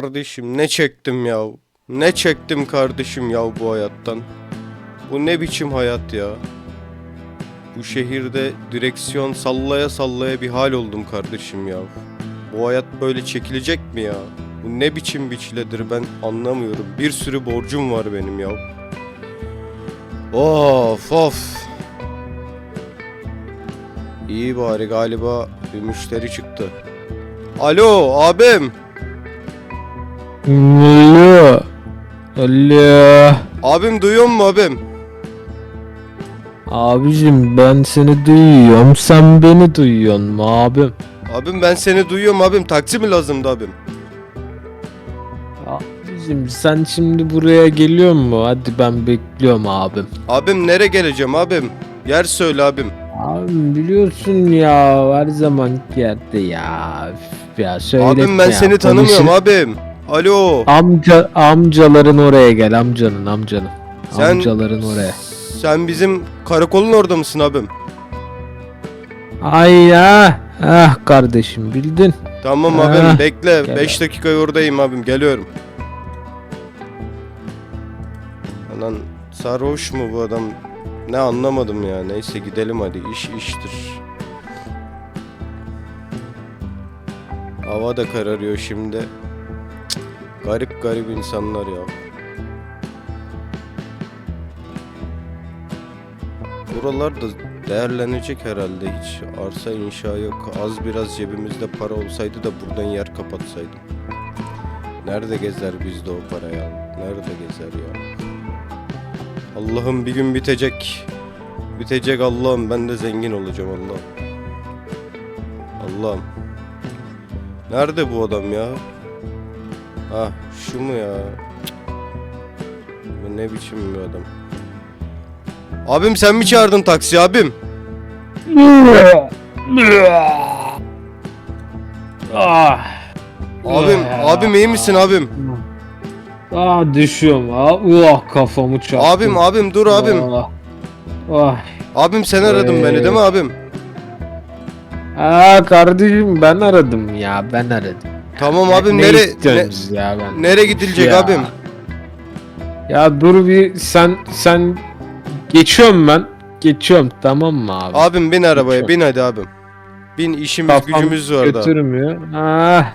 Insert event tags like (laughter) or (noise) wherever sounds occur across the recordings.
Kardeşim ne çektim ya? Ne çektim kardeşim ya bu hayattan? Bu ne biçim hayat ya? Bu şehirde direksiyon sallaya sallaya bir hal oldum kardeşim ya. Bu hayat böyle çekilecek mi ya? Bu ne biçim bir çiledir ben anlamıyorum. Bir sürü borcum var benim ya. Of of. İyi bari galiba bir müşteri çıktı. Alo abim. Alo. Alo. Abim duyuyor mu abim? Abicim ben seni duyuyorum. Sen beni duyuyorsun mu abim? Abim ben seni duyuyorum abim. Taksi mi lazımdı abim? Abicim sen şimdi buraya geliyor mu? Hadi ben bekliyorum abim. Abim nereye geleceğim abim? Yer söyle abim. Abim biliyorsun ya her zaman yerde ya. Üf ya söyletme abim ben seni tanımıyorum abim. Alo. Amca amcaların oraya gel amcanın amcanın. Sen- Amcaların oraya. Sen bizim karakolun orada mısın abim? Ay ya. Ah kardeşim bildin. Tamam Ha, abim bekle. gel 5 dakika oradayım abim geliyorum. Lan sarhoş mu bu adam? Ne anlamadım ya. Neyse gidelim hadi. İş iştir. Hava da kararıyor şimdi. Garip garip insanlar ya. Buralar da değerlenecek herhalde hiç arsa inşa yok. Az biraz cebimizde para olsaydı da buradan yer kapatsaydım. Nerede gezer bizde o para ya? Nerede gezer ya? Allah'ım bir gün bitecek. Bitecek Allah'ım ben de zengin olacağım Allah'ım. Allah'ım. Nerede bu adam ya? Ah şu mu ya? Bu ne biçim bir adam? Abim sen mi çağırdın taksi abim? Ah. Abim, abim iyi misin abim? Ah düşüyorum. Ah, uh, kafamı çarptım. Abim, abim dur abim. Ah. Ah. Abim sen aradın beni değil mi abim? Aa kardeşim ben aradım ya ben aradım. Tamam abim ne nere ne, istiyorsunuz ya ben? nereye gidilecek Ya. abim? Ya dur bir sen sen geçiyorum ben. Geçiyorum tamam mı abi? Abim bin arabaya bin hadi abim. Bin işimiz Kafam gücümüz var da. Götürmüyor. Ah.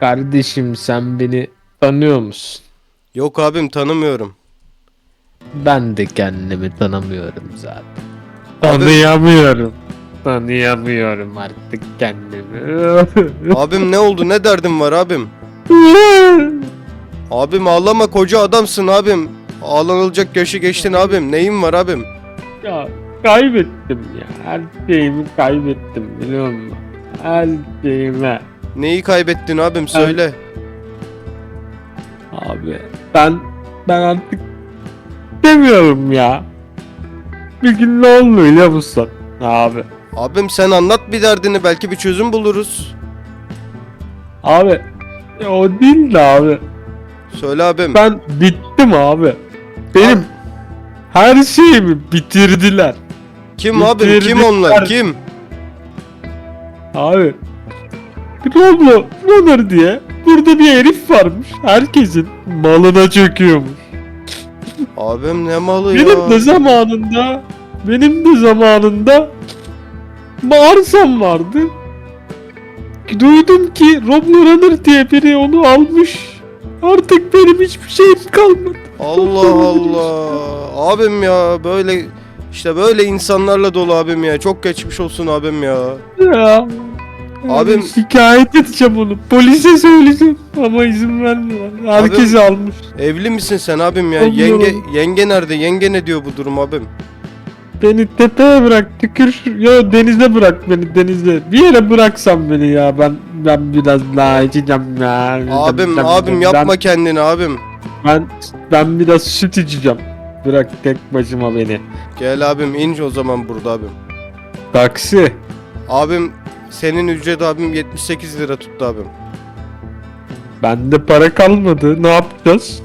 Kardeşim sen beni tanıyor musun? Yok abim tanımıyorum. Ben de kendimi tanımıyorum zaten. Abi- Tanıyamıyorum. Tanıyamıyorum artık kendimi. Abim ne oldu ne derdin var abim? (laughs) Abim ağlama koca adamsın abim. Ağlanılacak yaşı geçtin abim. Neyin var abim? ya kaybettim ya. Her şeyimi kaybettim biliyor musun? Her şeyimi. Neyi kaybettin abim söyle. Abi ben ben artık demiyorum ya. Bir gün ne oldu biliyor musun? Abi. Abim sen anlat bir derdini belki bir çözüm buluruz. Abi ya o değil de abi. Söyle abim. Ben bittim abi. Benim her şeyimi bitirdiler. Kim abim? Kim onlar? Kim? Abi. Roblo, Runner diye burada bir herif varmış. Herkesin malına çöküyormuş. Abim ne malı Benim ya? de zamanında benim de zamanında bağırsam vardı. Duydum ki Roblo Runner diye biri onu almış. Artık benim hiçbir şeyim kalmadı. Allah Allah. Abim ya böyle işte böyle insanlarla dolu abim ya. Çok geçmiş olsun abim ya. Ya. Abim- şikayet edeceğim onu. Polise söyleyeceğim ama izin vermiyorlar. Herkes almış. Evli misin sen abim ya? Olmuyor. Yenge yenge nerede? Yenge ne diyor bu durum abim? Beni tepeye bırak tükür. Ya denize bırak beni denize. Bir yere bıraksan beni ya. Ben ben biraz daha içeceğim ya. Abim Ben- abim yapma kendini abim. Ben ben biraz süt içeceğim. Bırak tek başıma beni. Gel abim in o zaman burada abim. Taksi. Abim senin ücret abim 78 lira tuttu abim. Bende para kalmadı. Ne yapacağız?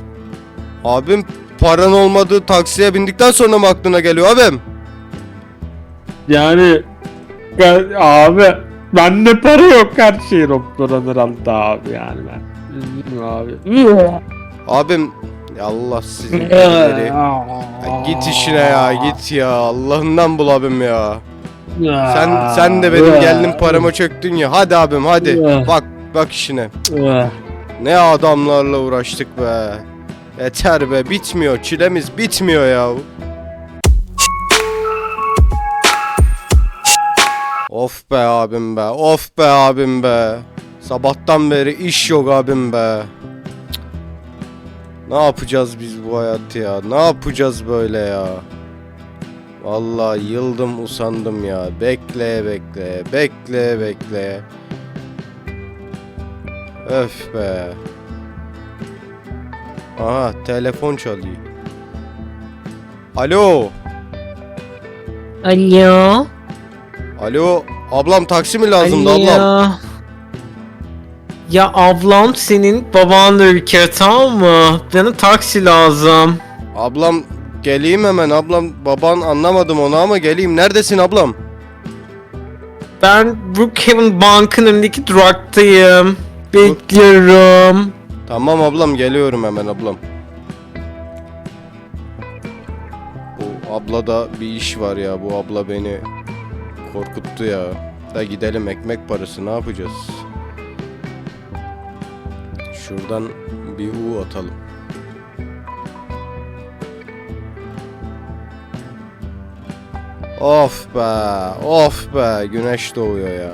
Abim paran olmadığı taksiye bindikten sonra mı aklına geliyor abim? Yani ya- abi Bende para yok her şey doktoranır aldı abi yani ben. Üzgünüm abi. Abim ya Allah sizin. (laughs) Ya git işine ya git ya Allah'ından bul abim ya. Sen sen de benim geldim parama çöktün ya. Hadi abim hadi. Bak bak işine. Ne adamlarla uğraştık be. Yeter be bitmiyor çilemiz bitmiyor ya. Of be abim be of be abim be. Sabahtan beri iş yok abim be. Ne yapacağız biz bu hayatı ya? Ne yapacağız böyle ya? Vallahi yıldım usandım ya. Bekle bekle bekle bekle. Öf be. Aha telefon çalıyor. Alo. Alo. Alo. Ablam taksi mi lazımdı Alo. ablam? Ya ablam senin babanla ülke tamam mı? Bana taksi lazım. Ablam geleyim hemen ablam. Baban anlamadım onu ama geleyim. Neredesin ablam? Ben Brookhaven Bank'ın önündeki duraktayım. Bekliyorum. Tamam ablam geliyorum hemen ablam. Bu ablada bir iş var ya. Bu abla beni korkuttu ya. Da gidelim ekmek parası ne yapacağız? Şuradan bir U atalım. Of be, of be. Güneş doğuyor ya.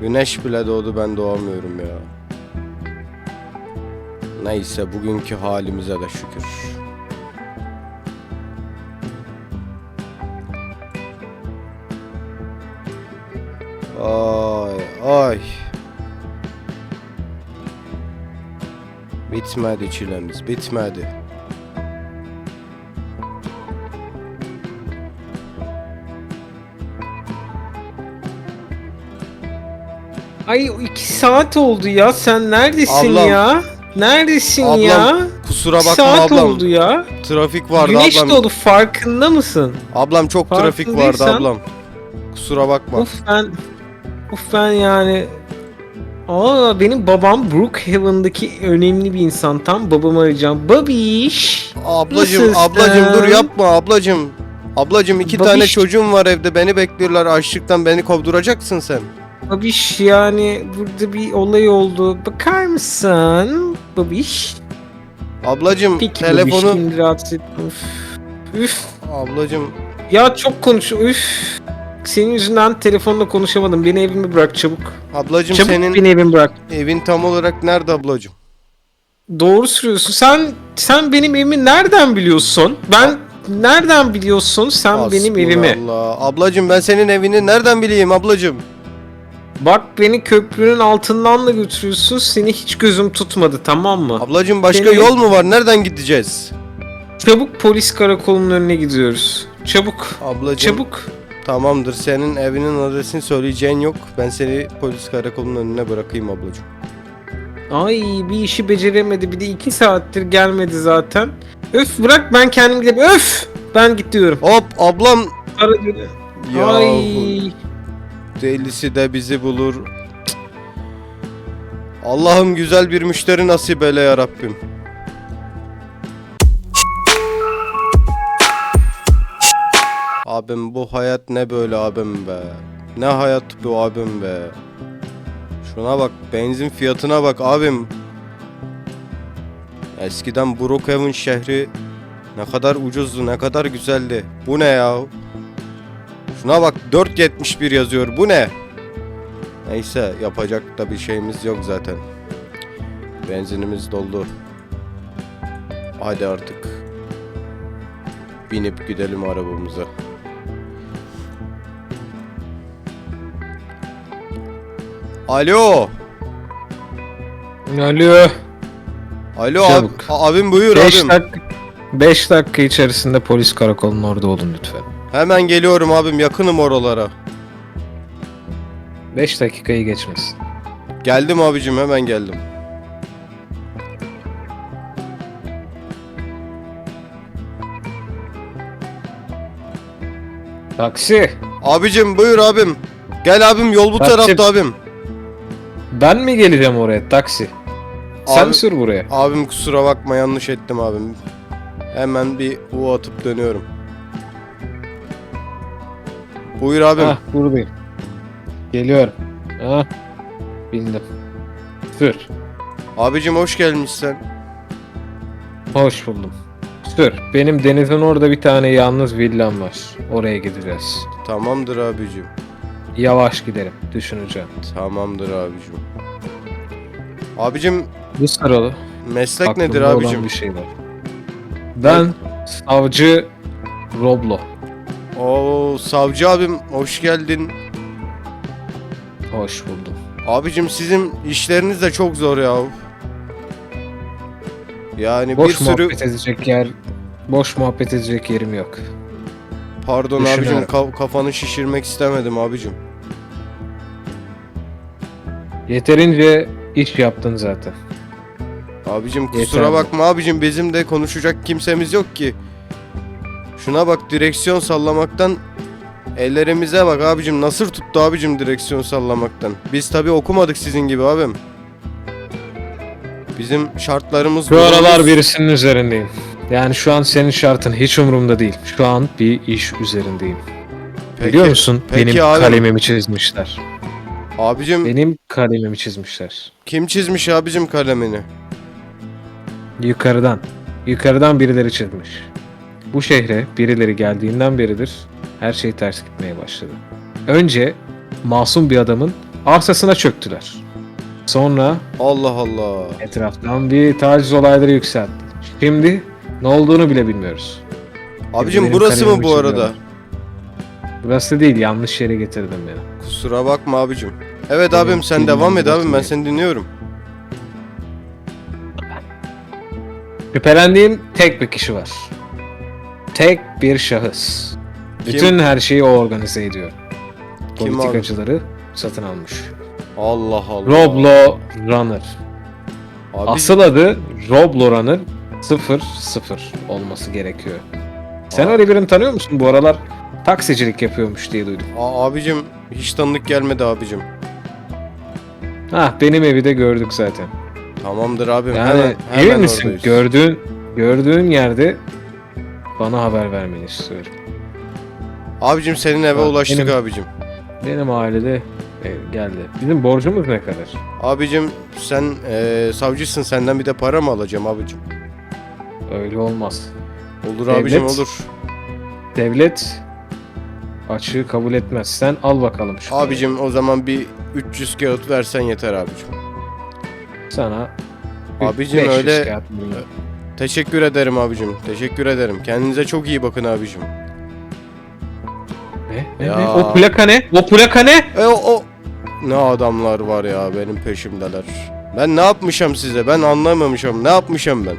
Güneş bile doğdu ben doğamıyorum ya. Neyse bugünkü halimize de şükür. Bitmedi çilemiz, bitmedi. Ay iki saat oldu ya. Sen neredesin Ablam. ya? Neredesin Ablam, ya? Kusura bakma saat ablam. oldu ya. Trafik vardı Güneş ablam. doğdu farkında mısın? Ablam çok trafik vardı ablam. Kusura bakma. Of ben Of ben yani Aa benim babam Brookhaven'daki önemli bir insan. Tam babamı arayacağım. Babiş. Ablacım, Nasılsın? ablacım dur yapma ablacım. Ablacım iki tane Babiş- çocuğum var evde beni bekliyorlar açlıktan beni kovduracaksın sen. Babiş yani burada bir olay oldu. Bakar mısın? Babiş. Ablacım Peki telefonu babiş şimdi rahatsız etme. Üf. Üf. ablacım Ya çok konuş. Üf. Senin yüzünden telefonla konuşamadım. Beni evime bırak çabuk. ablacım çabuk senin beni evime bırak. evin tam olarak nerede ablacım? Doğru söylüyorsun. Sen sen benim evimi nereden biliyorsun? Ben nereden biliyorsun sen benim evimi? Allah. Ablacım ben senin evini nereden bileyim ablacım? Bak beni köprünün altından da götürüyorsun. Seni hiç gözüm tutmadı tamam mı? Ablacım başka Seni- yol mu var? Nereden gideceğiz? Çabuk polis karakolunun önüne gidiyoruz. Çabuk. Ablacım Çabuk. Tamamdır. Senin evinin adresini söyleyeceğin yok. Ben seni polis karakolunun önüne bırakayım ablacım. Ay bir işi beceremedi. Bir de iki saattir gelmedi zaten. Öf bırak ben kendim gideyim. Öf! Ben gidiyorum. Hop ablam. Ara Ya Ay. delisi de bizi bulur. Cık. Allah'ım güzel bir müşteri nasip eyle ya Rabbim. Abim bu hayat ne böyle abim be. Ne hayat bu abim be. Şuna bak benzin fiyatına bak abim. Eskiden Brookhaven şehri ne kadar ucuzdu ne kadar güzeldi. Bu ne ya? Şuna bak 4.71 yazıyor bu ne? Neyse yapacak da bir şeyimiz yok zaten. Benzinimiz doldu. Hadi artık. Binip gidelim arabamıza. Alo. Alo. Alo ab- Çabuk. abim buyur 5 abim. dakika 5 dakika içerisinde polis karakolunun orada olun lütfen. Hemen geliyorum abim yakınım oralara. 5 dakikayı geçmesin. Geldim abicim hemen geldim. Taksi. Abicim buyur abim. Gel abim yol bu Taksi- tarafta abim. Ben mi geleceğim oraya taksi? Sen Abi- sür buraya. Abim kusura bakma yanlış ettim abim. Hemen bir U atıp dönüyorum. Buyur abim. Hah buradayım. Geliyorum. Hah. Bindim. Sür. Abicim hoş gelmişsin. Hoş buldum. Sür. Benim denizin orada bir tane yalnız villam var. Oraya gideceğiz. Tamamdır abicim. Yavaş gidelim. Düşüneceğim. Tamamdır abicim. Abicim Bu sırada meslek aklımda nedir olan abicim? bir şey var. Ben savcı Roblo. Oo savcı abim hoş geldin. Hoş buldum. Abicim sizin işleriniz de çok zor ya. Yani Boş bir sürü muhabbet edecek yer boş muhabbet edecek yerim yok. pardon abicim Düşünüyorum. ka- kafanı şişirmek istemedim abicim. Yeterince iş yaptın zaten. Abicim kusura Yeter. bakma abicim bizim de konuşacak kimsemiz yok ki. Şuna bak direksiyon sallamaktan ellerimize bak abicim nasır tuttu abicim direksiyon sallamaktan. Biz tabi okumadık sizin gibi abim. Bizim şartlarımız Şu aralar durumumuz- birisinin üzerindeyim. Yani şu an senin şartın hiç umurumda değil. Şu an bir iş üzerindeyim. Peki, Biliyor musun? peki Benim abi. kalemimi çizmişler. Abicim Benim kalemimi çizmişler. kim çizmiş abicim kalemini? Yukarıdan. Yukarıdan birileri çizmiş. Bu şehre birileri geldiğinden beridir her şey ters gitmeye başladı. Önce masum bir adamın arsasına çöktüler. Sonra Allah Allah. etraftan bir taciz olayları yükseldi. Şimdi ne olduğunu bile bilmiyoruz. Abicim Benim burası mı kalemimi bu arada? çiziyorlar. Burası değil yanlış yere getirdin beni. Kusura bakma abicim. Evet abim sen devam et abim ben seni dinliyorum. Şüphelendiğim tek bir kişi var. Tek bir şahıs. Kim? Bütün her şeyi o organize ediyor. Kim abi? Politikacıları satın almış. Allah Allah. Roblo Runner. Abi, Asıl adı Roblo Runner 00 olması gerekiyor. Sen Aa. öyle birini tanıyor musun? Bu aralar taksicilik yapıyormuş diye duydum. A- abicim hiç tanıdık gelmedi abicim. Ha benim evi de gördük zaten. Tamamdır abim. Yani hemen, emin hemen misin? oradayız. Gördüğün gördüğün yerde bana haber vermeni istiyorum. Abicim senin eve Bak, ulaştık benim- abicim. Benim ailede ev geldi. Bizim borcumuz ne kadar? Abicim sen eee, savcısın senden bir de para mı alacağım abicim? Öyle olmaz. Olur Devlet- abicim olur. Devlet açığı kabul etmez. Sen al bakalım şu parayı. Abicim o zaman bir 300 kağıt versen yeter abicim. sana Abicim 500 öyle- kağıt veriyorum. Teşekkür ederim abicim. Teşekkür ederim. Kendinize çok iyi bakın abicim. Ne? Ne? Ya. ne? O plaka ne? O plaka ne? E o, o ne adamlar var ya benim peşimdeler. Ben ne yapmışım size? Ben anlamamışım. Ne yapmışım ben?